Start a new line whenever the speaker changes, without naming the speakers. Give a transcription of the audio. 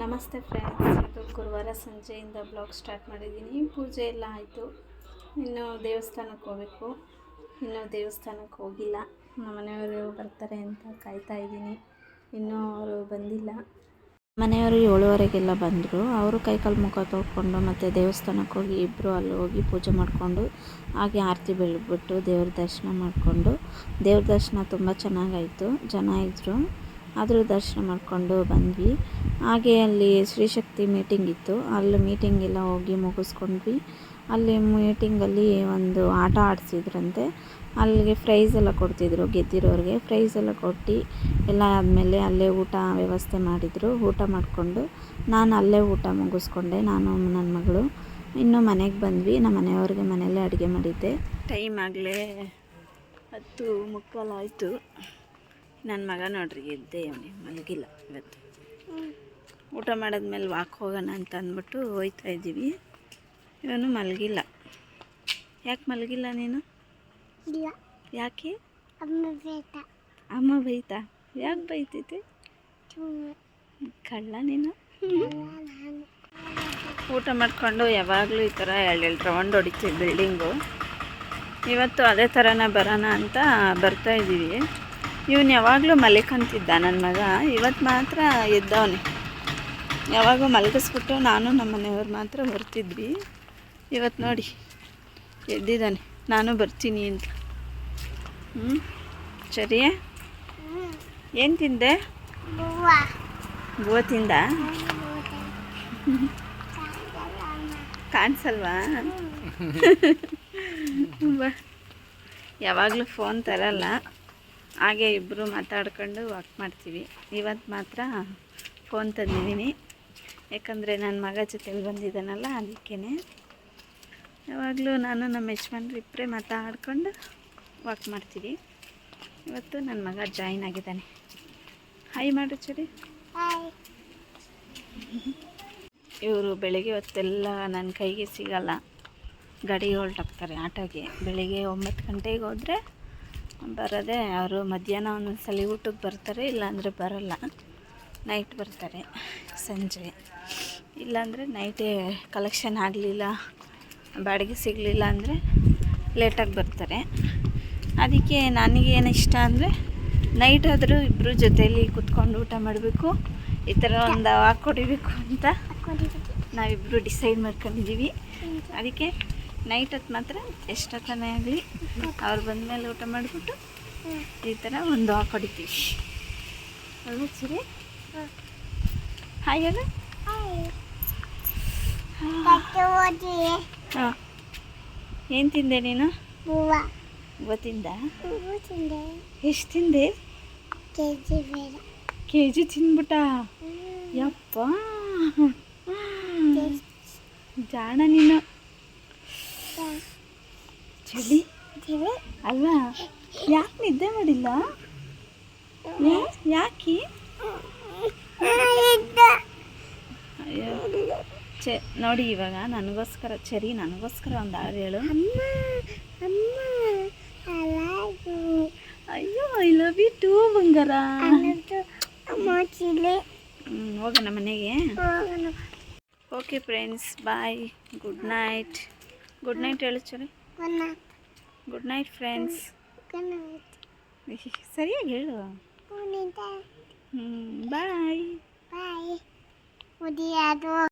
ನಮಸ್ತೆ ಫ್ರೆಂಡ್ಸ್ ಇದು ಗುರುವಾರ ಸಂಜೆಯಿಂದ ಬ್ಲಾಗ್ ಸ್ಟಾರ್ಟ್ ಮಾಡಿದ್ದೀನಿ. ಪೂಜೆ ಎಲ್ಲ ಆಯಿತು. ಇನ್ನು ದೇವಸ್ಥಾನಕ್ಕೆ ಹೋಗಬೇಕು. ಇನ್ನೂ ದೇವಸ್ಥಾನಕ್ಕೆ ಹೋಗಿಲ್ಲ. ಮನೆಯವರು ಬರ್ತಾರೆ ಅಂತ ಕಾಯ್ತಾ ಇದ್ದೀನಿ. ಇನ್ನೂ ಅವರು ಬಂದಿಲ್ಲ. ಮನೆಯವರು ಏಳುವರೆಗೆಲ್ಲ ಬಂದರು. ಅವರು ಕೈಕಾಲು ಮುಖ ತೊಳ್ಕೊಂಡು ಮತ್ತು ದೇವಸ್ಥಾನಕ್ಕೆ ಹೋಗಿ ಇಬ್ಬರು ಅಲ್ಲಿ ಹೋಗಿ ಪೂಜೆ ಮಾಡಿಕೊಂಡು, ಹಾಗೆ ಆರತಿ ಬೆಳಗ್ಬಿಟ್ಟು ದೇವ್ರ ದರ್ಶನ ಮಾಡಿಕೊಂಡು, ದೇವ್ರ ದರ್ಶನ ತುಂಬ ಚೆನ್ನಾಗಾಯಿತು. ಜನ ಇದ್ದರು ಆದರೂ ದರ್ಶನ ಮಾಡಿಕೊಂಡು ಬಂದ್ವಿ. ಹಾಗೆ ಅಲ್ಲಿ ಶ್ರೀಶಕ್ತಿ ಮೀಟಿಂಗ್ ಇತ್ತು. ಅಲ್ಲಿ ಮೀಟಿಂಗ್ ಎಲ್ಲ ಹೋಗಿ ಮುಗಿಸ್ಕೊಂಡ್ವಿ. ಅಲ್ಲಿ ಮೀಟಿಂಗಲ್ಲಿ ಒಂದು ಆಟ ಆಡಿಸಿದ್ರಂತೆ. ಅಲ್ಲಿಗೆ ಪ್ರೈಸ್ ಎಲ್ಲ ಕೊಡ್ತಿದ್ರು ಗೆದ್ದಿರೋರಿಗೆ. ಪ್ರೈಸ್ ಎಲ್ಲ ಕೊಟ್ಟು ಎಲ್ಲ ಆದಮೇಲೆ ಅಲ್ಲೇ ಊಟ ವ್ಯವಸ್ಥೆ ಮಾಡಿದರು. ಊಟ ಮಾಡಿಕೊಂಡು ನಾನು ಅಲ್ಲೇ ಊಟ ಮುಗಿಸ್ಕೊಂಡೆ. ನಾನು ನನ್ನ ಮಗಳು. ಇನ್ನು ಮನೆಗೆ ಬಂದ್ವಿ. ನಮ್ಮ ಮನೆಯವ್ರಿಗೆ ಮನೆಯಲ್ಲೇ ಅಡುಗೆ ಮಾಡಿದ್ದೆ. ಟೈಮ್ ಆಗಲೇ ಹತ್ತು ಮುಕ್ಕಾಲಾಯಿತು ನನ್ನ ಮಗ ನೋಡ್ರಿ ಎದ್ದೆ ಅವನಿಗೆ. ಮಲಗಿಲ್ಲ ಇವತ್ತು. ಊಟ ಮಾಡಿದ್ಮೇಲೆ ವಾಕ್ ಹೋಗೋಣ ಅಂತ ಅಂದ್ಬಿಟ್ಟು ಹೋಯ್ತಾ ಇದ್ದೀವಿ. ಇವನು ಮಲಗಿಲ್ಲ. ಯಾಕೆ ಮಲಗಿಲ್ಲ ನೀನು?
ಇಲ್ಲ.
ಯಾಕೆ?
ಅಮ್ಮ
ಬೈತಾ. ಯಾಕೆ ಬೈತೈತಿ ಕಳ್ಳ ನೀನು? ಊಟ ಮಾಡಿಕೊಂಡು ಯಾವಾಗಲೂ ಈ ಥರ ಎರಡೆರಡು ರೌಂಡ್ ಹೊಡಿತೀವಿ ಬಿಲ್ಡಿಂಗು. ಇವತ್ತು ಅದೇ ಥರನೇ ಬರೋಣ ಅಂತ ಬರ್ತಾ ಇದ್ದೀವಿ. ಇವನು ಯಾವಾಗಲೂ ಮಲಿಕಂತಿದ್ದ ನನ್ನ ಮಗ. ಇವತ್ತು ಮಾತ್ರ ಎದ್ದವನೆ. ಯಾವಾಗೂ ಮಲಗಿಸ್ಬಿಟ್ಟು ನಾನು ನಮ್ಮ ಮನೆಯವ್ರು ಮಾತ್ರ ಬರ್ತಿದ್ವಿ. ಇವತ್ತು ನೋಡಿ, ಎದ್ದಿದ್ದಾನೆ. ನಾನು ಬರ್ತೀನಿ ಅಂತ. ಹ್ಞೂ ಸರಿ? ಏನು ತಿಂದೆ? ಗೋ ತಿಂದ? ಕಾಣಿಸಲ್ವಾ? ಯಾವಾಗಲೂ ಫೋನ್ ತರಲ್ಲ. ಹಾಗೆ ಇಬ್ಬರು ಮಾತಾಡ್ಕೊಂಡು ವಾಕ್ ಮಾಡ್ತೀವಿ. ಇವತ್ತು ಮಾತ್ರ ಫೋನ್ ತಂದಿದ್ದೀನಿ. ಯಾಕಂದರೆ ನನ್ನ ಮಗ ಜೊತೆಲಿ ಬಂದಿದ್ದಾನಲ್ಲ ಅದಕ್ಕೇ ಯಾವಾಗಲೂ ನಾನು ನಮ್ಮ ಯಜಮಾನ್ರು ಇಬ್ಬರೇ ಮಾತಾಡ್ಕೊಂಡು ವಾಕ್ ಮಾಡ್ತೀವಿ. ಇವತ್ತು ನನ್ನ ಮಗ ಜಾಯಿನ್ ಆಗಿದ್ದಾನೆ. ಹಾಯ್ ಮಾಡು ಚರಿ ಇವರು ಬೆಳಿಗ್ಗೆ ಹೊತ್ತೆಲ್ಲ ನನ್ನ ಕೈಗೆ ಸಿಗಲ್ಲ. ಗಾಡಿ ಹೊಲ್ಟಾಗ್ತಾರೆ ಆಟೋಗೆ. ಬೆಳಿಗ್ಗೆ ಒಂಬತ್ತು ಗಂಟೆಗೆ ಹೋದರೆ ಬರೋದೇ ಅವರು ಮಧ್ಯಾಹ್ನ ಒಂದೊಂದು ಸಲ ಊಟಕ್ಕೆ ಬರ್ತಾರೆ ಇಲ್ಲಾಂದರೆ ಬರೋಲ್ಲ. ನೈಟ್ ಬರ್ತಾರೆ, ಸಂಜೆ. ಇಲ್ಲಾಂದರೆ ನೈಟೇ ಕಲೆಕ್ಷನ್ ಆಗಲಿಲ್ಲ, ಬಾಡಿಗೆ ಸಿಗಲಿಲ್ಲ ಅಂದರೆ ಲೇಟಾಗಿ ಬರ್ತಾರೆ. ಅದಕ್ಕೆ ನನಗೇನು ಇಷ್ಟ ಅಂದರೆ ನೈಟ್ ಆದರೂ ಇಬ್ಬರು ಜೊತೆಯಲ್ಲಿ ಕುತ್ಕೊಂಡು ಊಟ ಮಾಡಬೇಕು, ಈ ಥರ ಒಂದು ವಾಕ್ ಹೊಡಿಬೇಕು ಅಂತ ನಾವಿಬ್ಬರು ಡಿಸೈಡ್ ಮಾಡ್ಕೊಂಡಿದ್ದೀವಿ ಅದಕ್ಕೆ ನೈಟ್ ಹೊತ್ತು ಮಾತ್ರ ಎಷ್ಟೊತ್ತನೇ ಆಗಲಿ ಅವ್ರು ಬಂದ ಮೇಲೆ ಊಟ ಮಾಡಿಬಿಟ್ಟು ಈ ಥರ ಒಂದು ವಾಕ್ ಹೊಡಿತೀವಿ. ಸರಿ? ಹಾಯ್ ಹೇಳು ಹಾಂ ಏನು ತಿಂದೆ ನೀನು ಗೊತ್ತಿಂದ
ತಿಂದೆ?
ಎಷ್ಟು ತಿಂದೆ?
ಕೆ ಜಿ
ತಿಂದ್ಬಿಟ್ಟ ಯಪ್ಪ. ಜಾಣ ನೀನು. ಚಳಿ. ಅಲ್ವಾ? ಯಾಕೆ ನಿದ್ದೆ ಮಾಡಿಲ್ಲ? ಯಾಕೆ? ಅಯ್ಯೋ ಚೆ ನೋಡಿ ಇವಾಗ ನನಗೋಸ್ಕರ ಚರಿ ನನಗೋಸ್ಕರ ಒಂದು ಹಾಡು ಹೇಳು. ಅಯ್ಯೋ ಐ ಲವ್ ಯು ಟೂ ಬಂಗಾರ. ಹೋಗೋಣ ಮನೆಗೆ. Okay friends bye good night good night ಹೇಳು ಚರಿ ಗುಡ್ ನೈಟ್ ಫ್ರೆಂಡ್ಸ್ ಸರಿಯಾಗಿ ಹೇಳು.
ಗುಣಿತ
ಹ್ಞೂ ಬಾಯ್
ಬಾಯ್ ಉದಿಯಾದು